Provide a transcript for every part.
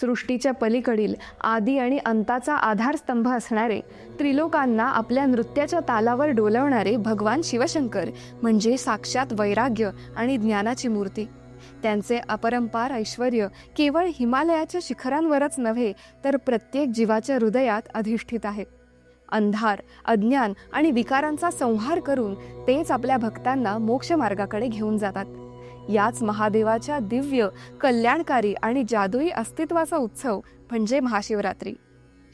सृष्टीच्या पलीकडील आदी आणि अंताचा आधारस्तंभ असणारे त्रिलोकांना आपल्या नृत्याच्या तालावर डोलवणारे भगवान शिवशंकर म्हणजे साक्षात वैराग्य आणि ज्ञानाची मूर्ती. त्यांचे अपरंपार ऐश्वर केवळ हिमालयाच्या शिखरांवरच नव्हे तर प्रत्येक जीवाच्या हृदयात अधिष्ठित आहे. अंधार अज्ञान आणि विकारांचा संहार करून तेच आपल्या भक्तांना मोक्षमार्गाकडे घेऊन जातात. याच महादेवाच्या दिव्य कल्याणकारी आणि जादुई अस्तित्वाचा उत्सव म्हणजे महाशिवरात्री.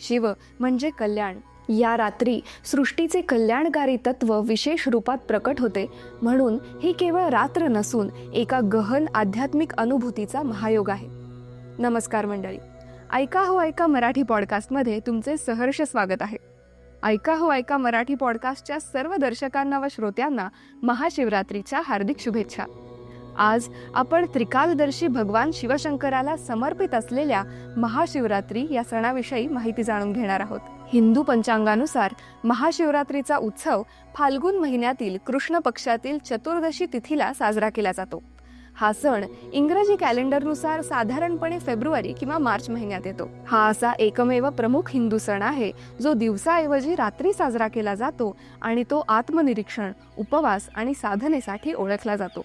शिव म्हणजे कल्याण. या रात्री सृष्टीचे कल्याणकारी तत्व विशेष रूपात प्रकट होते. म्हणून ही केवळ रात्र नसून एका गहन आध्यात्मिक अनुभूतीचा महायोग आहे. नमस्कार मंडळी. ऐका हो ऐका मराठी पॉडकास्टमध्ये तुमचे सहर्ष स्वागत आहे. ऐका हो ऐका मराठी पॉडकास्टच्या सर्व दर्शकांना व श्रोत्यांना महाशिवरात्रीच्या हार्दिक शुभेच्छा. आज आपण त्रिकालदर्शी भगवान शिवशंकराला समर्पित असलेल्या महाशिवरात्री या सणाविषयी माहिती जाणून घेणार आहोत. हिंदू पंचांगानुसार महाशिवरात्रीचा उत्सव फाल्गुन महिन्यातील कृष्ण पक्षातील चतुर्दशी तिथीला साजरा केला जातो. हा सण इंग्रजी कॅलेंडरनुसार साधारणपणे फेब्रुवारी किंवा मार्च महिन्यात येतो. हा असा एकमेव प्रमुख हिंदू सण आहे जो दिवसाऐवजी रात्री साजरा केला जातो आणि तो आत्मनिरीक्षण उपवास आणि साधनेसाठी ओळखला जातो.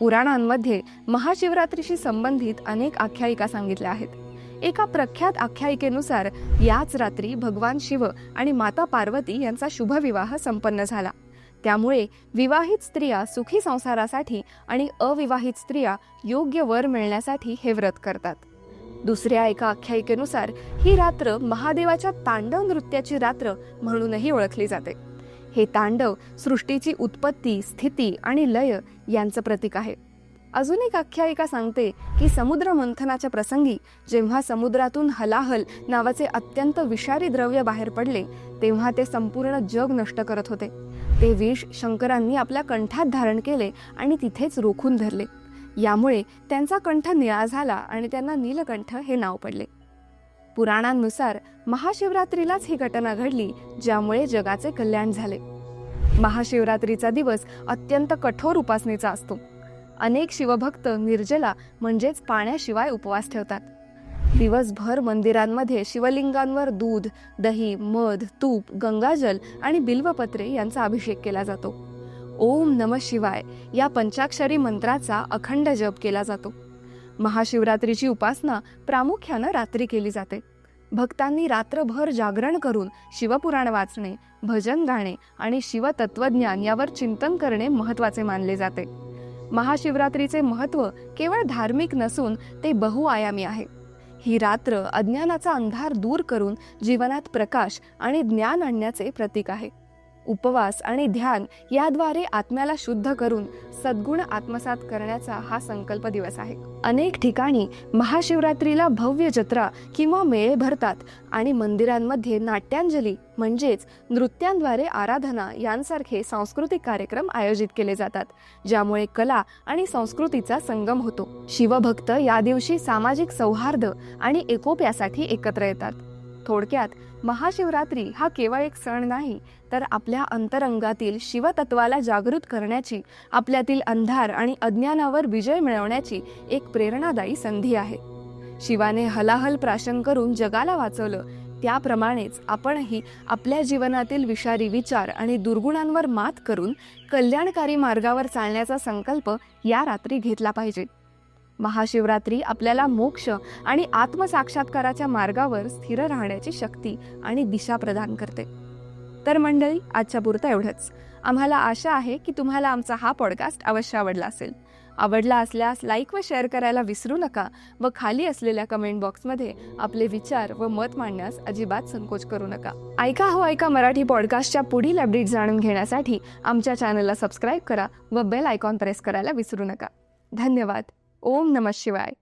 पुराणांमध्ये महाशिवरात्रीशी संबंधित अनेक आख्यायिका सांगितल्या आहेत. एका प्रख्यात आख्यायिकेनुसार याच रात्री भगवान शिव आणि माता पार्वती यांचा शुभविवाह संपन्न झाला. त्यामुळे विवाहित स्त्रिया सुखी संसारासाठी आणि अविवाहित स्त्रिया योग्य वर मिळण्यासाठी हे व्रत करतात. दुसऱ्या एका आख्यायिकेनुसार ही रात्र महादेवाच्या तांडव नृत्याची रात्र म्हणूनही ओळखली जाते. हे तांडव सृष्टीची उत्पत्ती स्थिती आणि लय यांचं प्रतीक आहे. अजून एक आख्यायिका सांगते की समुद्र मंथनाच्या प्रसंगी जेव्हा समुद्रातून हलाहल नावाचे अत्यंत विषारी द्रव्य बाहेर पडले तेव्हा ते संपूर्ण जग नष्ट करत होते. ते विष शंकरांनी आपल्या कंठात धारण केले आणि तिथेच रोखून धरले. यामुळे त्यांचा कंठ निळा झाला आणि त्यांना नीलकंठ हे नाव पडले. पुराणांनुसार महाशिवरात्रीलाच ही घटना घडली ज्यामुळे जगाचे कल्याण झाले. महाशिवरात्रीचा दिवस अत्यंत कठोर उपासनेचा असतो. अनेक शिवभक्त निर्जला म्हणजेच पाण्याशिवाय उपवास ठेवतात. दिवसभर मंदिरांमध्ये शिवलिंगांवर दूध दही मध तूप गंगाजल आणि बिल्वपत्रे यांचा अभिषेक केला जातो. ओम नम शिवाय या पंचाक्षरी मंत्राचा अखंड जप केला जातो. महाशिवरात्रीची उपासना प्रामुख्यानं रात्री केली जाते. भक्तांनी रात्रभर जागरण करून शिवपुराण वाचणे भजन गाणे आणि शिवतत्वज्ञान यावर चिंतन करणे महत्त्वाचे मानले जाते. महाशिवरात्रीचे महत्त्व केवळ धार्मिक नसून ते बहुआयामी आहे. ही रात्र अज्ञानाचा अंधार दूर करून जीवनात प्रकाश आणि ज्ञान आणण्याचे प्रतीक आहे. उपवास आणि ध्यान याद्वारे आत्म्याला शुद्ध करून सद्गुण आत्मसात करण्याचा हा संकल्प दिवस आहे. अनेक ठिकाणी महाशिवरात्रीला भव्य जत्रा किंवा मेळे भरतात आणि मंदिरांमध्ये नाट्यांजली म्हणजेच नृत्यांद्वारे आराधना यांसारखे सांस्कृतिक कार्यक्रम आयोजित केले जातात ज्यामुळे कला आणि संस्कृतीचा संगम होतो. शिवभक्त या दिवशी सामाजिक सौहार्द आणि एकोप्यासाठी एकत्र येतात. थोडक्यात महाशिवरात्री हा केवळ एक सण नाही तर आपल्या अंतरंगातील शिवतत्वाला जागृत करण्याची आपल्यातील अंधार आणि अज्ञानावर विजय मिळवण्याची एक प्रेरणादायी संधी आहे. शिवाने हलाहल प्राशन करून जगाला वाचवलं त्याप्रमाणेच आपणही आपल्या जीवनातील विषारी विचार आणि दुर्गुणांवर मात करून कल्याणकारी मार्गावर चालण्याचा संकल्प या रात्री घेतला पाहिजे. महाशिवरात्री आपल्याला मोक्ष आणि आत्मसाक्षात्काराच्या मार्गावर स्थिर राहण्याची शक्ती आणि दिशा प्रदान करते. तर मंडळी आजच्या पुरतं एवढंच. आम्हाला आशा आहे की तुम्हाला आमचा हा पॉडकास्ट अवश्य आवडला असेल. आवडला असल्यास लाईक व शेअर करायला विसरू नका व खाली असलेल्या कमेंट बॉक्समध्ये आपले विचार व मत मांडण्यास अजिबात संकोच करू नका. ऐका हो ऐका मराठी पॉडकास्टच्या पुढील अपडेट जाणून घेण्यासाठी आमच्या चॅनलला सबस्क्राईब करा व बेल आयकॉन प्रेस करायला विसरू नका. धन्यवाद. ओम नमः शिवाय